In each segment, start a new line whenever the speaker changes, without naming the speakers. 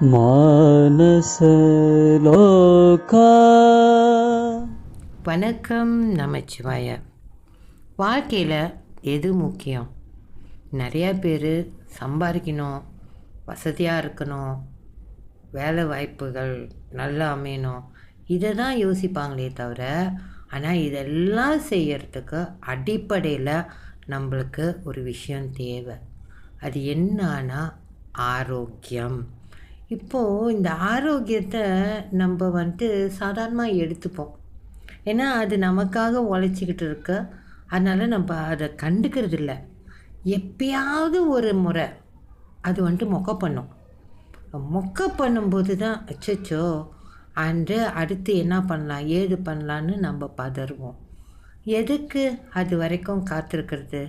மானசலோகா
வணக்கம் நமச்சிவாய. வாழ்க்கையில் எது முக்கியம்? நிறையா பேர் சம்பாதிக்கணும் வசதியாக இருக்கணும் வேலை வாய்ப்புகள் நல்லா அமையணும். இதை தான் யோசிப்பாங்களே தவிர ஆனால் இதெல்லாம் செய்யறதுக்கு அடிப்படையில் நம்மளுக்கு ஒரு விஷயம் தேவை. அது என்னன்னா ஆரோக்கியம். இப்போது இந்த ஆரோக்கியத்தை நம்ம வந்துட்டு சாதாரணமாக எடுத்துப்போம். ஏன்னா அது நமக்காக உழைச்சிக்கிட்டு இருக்க. அதனால் நம்ம அதை கண்டுக்கிறது இல்லை. எப்பயாவது ஒரு முறை அது வந்துட்டு மொக்க பண்ணும். மொக்க பண்ணும்போது தான் அச்சச்சோ அன்று அடுத்து என்ன பண்ணலாம் ஏது பண்ணலான்னு நம்ம பதறுவோம். எதுக்கு அது வரைக்கும் காத்திருக்கிறது?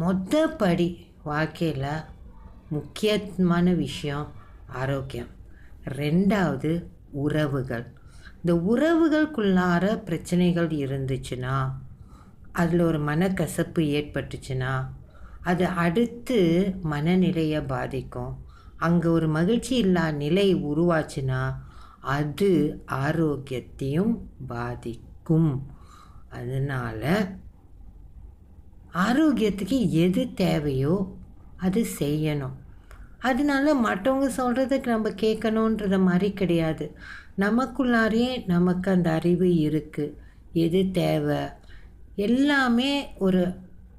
மொத படி வாழ்க்கையில் முக்கியமான விஷயம் ஆரோக்கியம். ரெண்டாவது உறவுகள். இந்த உறவுகளுக்குள்ளார பிரச்சனைகள் இருந்துச்சுன்னா அதில் ஒரு மனக்கசப்பு ஏற்பட்டுச்சுன்னா அது அடுத்து மனநிலையை பாதிக்கும். அங்கே ஒரு மகிழ்ச்சி இல்லா நிலை உருவாச்சுன்னா அது ஆரோக்கியத்தையும் பாதிக்கும். அதனால் ஆரோக்கியத்துக்கு எது தேவையோ அது செய்யணும். அதனால மற்றவங்க சொல்கிறதுக்கு நம்ம கேட்கணுன்றத மாதிரி கிடையாது. நமக்குள்ளாரையே நமக்கு அந்த அறிவு இருக்குது எது தேவை? எல்லாமே ஒரு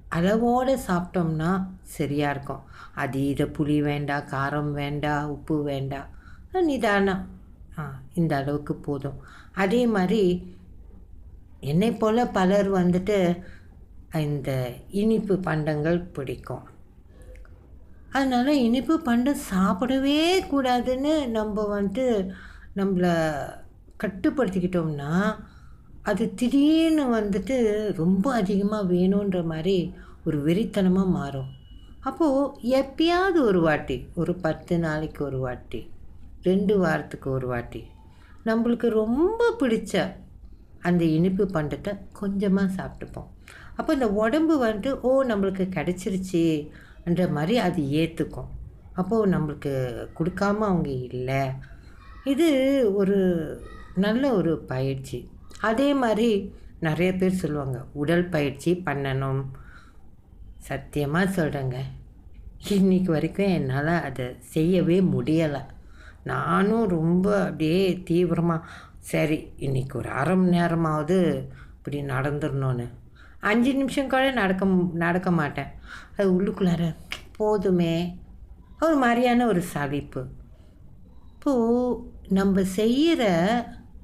அளவோடு சாப்பிட்டோம்னா சரியாக இருக்கும். அது இதை புளி வேண்டாம் காரம் வேண்டாம் உப்பு வேண்டாம் நிதானம். ஆ இந்த அளவுக்கு போதும். அதே மாதிரி என்னை போல் பலர் வந்துட்டு இந்த இனிப்பு பண்டங்கள் பிடிக்கும். அதனால் இனிப்பு பண்டம் சாப்பிடவே கூடாதுன்னு நம்ம வந்துட்டு நம்மளை கட்டுப்படுத்திக்கிட்டோம்னா அது திடீர்னு வந்துட்டு ரொம்ப அதிகமாக வேணுன்ற மாதிரி ஒரு வெறித்தனமாக மாறும். அப்போது எப்பயாவது ஒரு வாட்டி ஒரு பத்து நாளைக்கு ஒரு வாட்டி ரெண்டு வாரத்துக்கு ஒரு வாட்டி நம்மளுக்கு ரொம்ப பிடிச்ச அந்த இனிப்பு பண்டத்தை கொஞ்சமாக சாப்பிட்டுப்போம். அப்போ இந்த உடம்பு வந்துட்டு ஓ நம்மளுக்கு கிடச்சிருச்சு. என்ற மாதிரி அது ஏற்றுக்கும் அப்போது நம்மளுக்கு கொடுக்காம அவங்க இல்லை. இது ஒரு நல்ல ஒரு பயிற்சி. அதே மாதிரி நிறைய பேர் சொல்லுவாங்க உடல் பயிற்சி பண்ணணும். சத்தியமாக சொல்கிறேங்க இன்னைக்கு வரைக்கும் என்னால் அதை செய்யவே முடியலை. நானும் ரொம்ப அப்படியே தீவிரமாக சரி இன்னைக்கு ஒரு அரை மணி நேரமாவது இப்படி நடந்துடணும்னு. அஞ்சு நிமிஷம் கூட நடக்க நடக்க மாட்டேன். அது உள்ளுக்குள்ளார போதுமே. ஒரு மாதிரியான ஒரு சலிப்பு. இப்போது நம்ம செய்கிற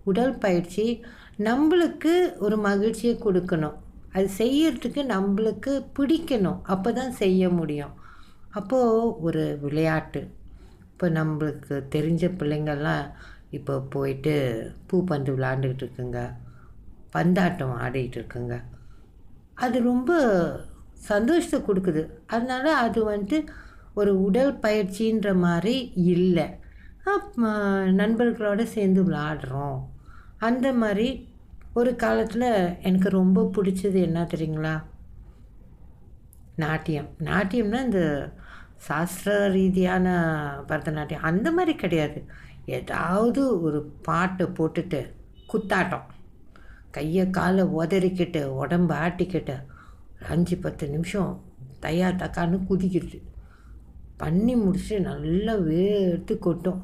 உடல் பயிற்சி நம்மளுக்கு ஒரு மகிழ்ச்சியை கொடுக்கணும். அது செய்யறதுக்கு நம்மளுக்கு பிடிக்கணும். அப்போ தான் செய்ய முடியும். அப்போது ஒரு விளையாட்டு. இப்போ நம்மளுக்கு தெரிஞ்ச பிள்ளைங்கள்லாம் இப்போ போயிட்டு பூப்பந்து விளாண்டுக்கிட்டு இருக்குங்க. பந்தாட்டம் ஆடிக்கிட்டு இருக்குங்க. அது ரொம்ப சந்தோஷத்தை கொடுக்குது. அதனால் அது வந்துட்டு ஒரு உடல் பயிற்சின்ற மாதிரி இல்லை. நண்பர்களோடு சேர்ந்து விளாடுறோம். அந்த மாதிரி ஒரு காலத்தில் எனக்கு ரொம்ப பிடிச்சது என்ன தெரியுங்களா? நாட்டியம். நாட்டியம்னா இந்த சாஸ்திர ரீதியான பரதநாட்டியம் அந்த மாதிரி கிடையாது. ஏதாவது ஒரு பாட்டை போட்டுட்டு குத்தாட்டம். கையை காலை உதறிக்கிட்டு உடம்பு ஆட்டிக்கிட்டு ஒரு அஞ்சு பத்து நிமிஷம் தையா தக்கான்னு குதிக்கிறது. பண்ணி முடிச்சுட்டு நல்லா வேர்த்து கொட்டும்.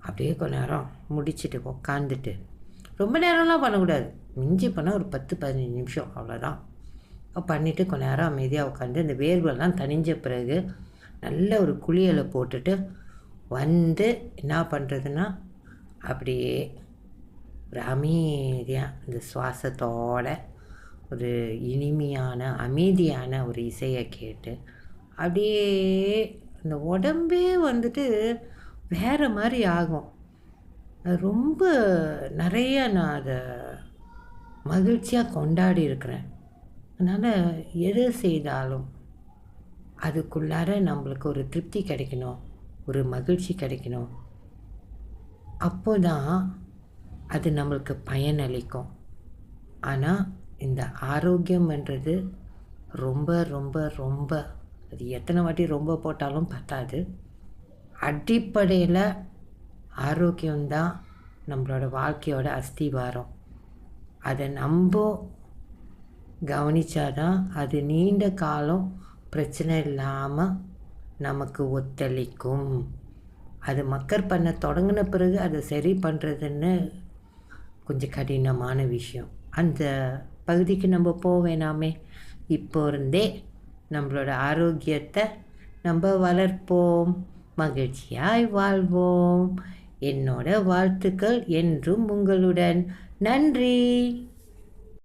அப்படியே கொஞ்ச நேரம் முடிச்சுட்டு உக்காந்துட்டு. ரொம்ப நேரம்லாம் பண்ணக்கூடாது. மிஞ்சி பண்ணால் ஒரு பத்து பதினஞ்சு நிமிஷம் அவ்வளோதான். பண்ணிவிட்டு கொஞ்ச நேரம் அமைதியாக உட்காந்து இந்த வேர்வெல்லாம் தனிஞ்ச பிறகு நல்ல ஒரு குளியலை போட்டுட்டு வந்து என்ன பண்ணுறதுன்னா அப்படியே ஒரு அமைதியாக இந்த சுவாசத்தோட ஒரு இனிமையான அமைதியான ஒரு இசையை கேட்டு அப்படியே இந்த உடம்பே வந்துட்டு வேறு மாதிரி ஆகும். ரொம்ப நிறைய நான் அதை மகிழ்ச்சியாக கொண்டாடி இருக்கிறேன். அதனால் எது செய்தாலும் அதுக்குள்ளார நம்மளுக்கு ஒரு திருப்தி கிடைக்கணும் ஒரு மகிழ்ச்சி கிடைக்கணும். அப்போ தான் அது நம்மளுக்கு பயனளிக்கும். ஆனால் இந்த ஆரோக்கியம்ன்றது ரொம்ப ரொம்ப ரொம்ப அது எத்தனை வாட்டி ரொம்ப போட்டாலும் பத்தாது. அடிப்படையில் ஆரோக்கியம்தான் நம்மளோட வாழ்க்கையோட அஸ்திவாரம். அதை நம்ம கவனித்தாதான் அது நீண்ட காலம் பிரச்சனை இல்லாமல் நமக்கு ஒத்துழைக்கும் அது மக்கர் பண்ண தொடங்கின பிறகு அதை சரி பண்ணுறதுன்னு கொஞ்சம் கடினமான விஷயம். அந்த பகுதிக்கு நம்ம போக வேணாமே. இப்போ இருந்தே நம்மளோட ஆரோக்கியத்தை நம்ம வளர்ப்போம். மகிழ்ச்சியாய் வாழ்வோம். என்னோட வாழ்த்துக்கள் என்றும் உங்களுடன். நன்றி.